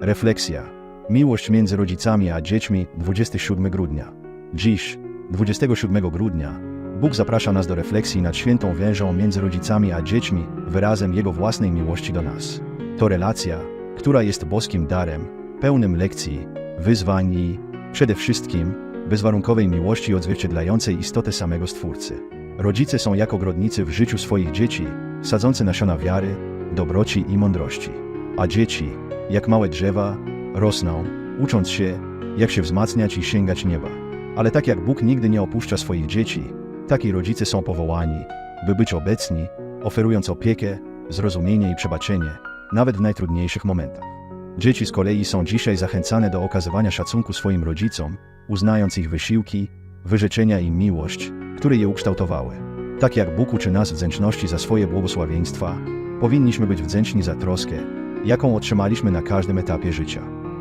Refleksja. Miłość między rodzicami a dziećmi 27 grudnia. Dziś, 27 grudnia, Bóg zaprasza nas do refleksji nad świętą więżą między rodzicami a dziećmi, wyrazem Jego własnej miłości do nas. To relacja, która jest boskim darem, pełnym lekcji, wyzwań i, przede wszystkim, bezwarunkowej miłości odzwierciedlającej istotę samego Stwórcy. Rodzice są jak ogrodnicy w życiu swoich dzieci, sadzący nasiona wiary, dobroci i mądrości. A dzieci, jak małe drzewa, rosną, ucząc się, jak się wzmacniać i sięgać nieba. Ale tak jak Bóg nigdy nie opuszcza swoich dzieci, tak i rodzice są powołani, by być obecni, oferując opiekę, zrozumienie i przebaczenie, nawet w najtrudniejszych momentach. Dzieci z kolei są dzisiaj zachęcane do okazywania szacunku swoim rodzicom, uznając ich wysiłki, wyrzeczenia i miłość, które je ukształtowały. Tak jak Bóg uczy nas wdzięczności za swoje błogosławieństwa, powinniśmy być wdzięczni za troskę, jaką otrzymaliśmy na każdym etapie życia.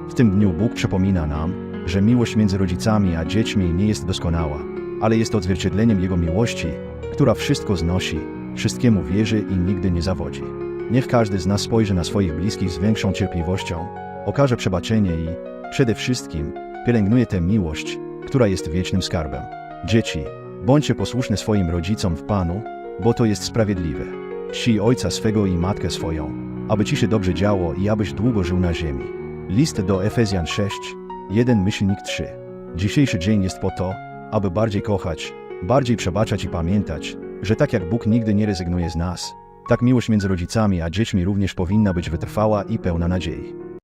W tym dniu Bóg przypomina nam, że miłość między rodzicami a dziećmi nie jest doskonała, ale jest odzwierciedleniem Jego miłości, która wszystko znosi, wszystkiemu wierzy i nigdy nie zawodzi. Niech każdy z nas spojrzy na swoich bliskich z większą cierpliwością, okaże przebaczenie i, przede wszystkim, pielęgnuje tę miłość, która jest wiecznym skarbem. Dzieci, bądźcie posłuszne swoim rodzicom w Panu, bo to jest sprawiedliwe. Czci ojca swego i matkę swoją, aby ci się dobrze działo i abyś długo żył na ziemi. List do Efezjan 6, 1 myślnik 3. Dzisiejszy dzień jest po to, aby bardziej kochać, bardziej przebaczać i pamiętać, że tak jak Bóg nigdy nie rezygnuje z nas, tak miłość między rodzicami a dziećmi również powinna być wytrwała i pełna nadziei.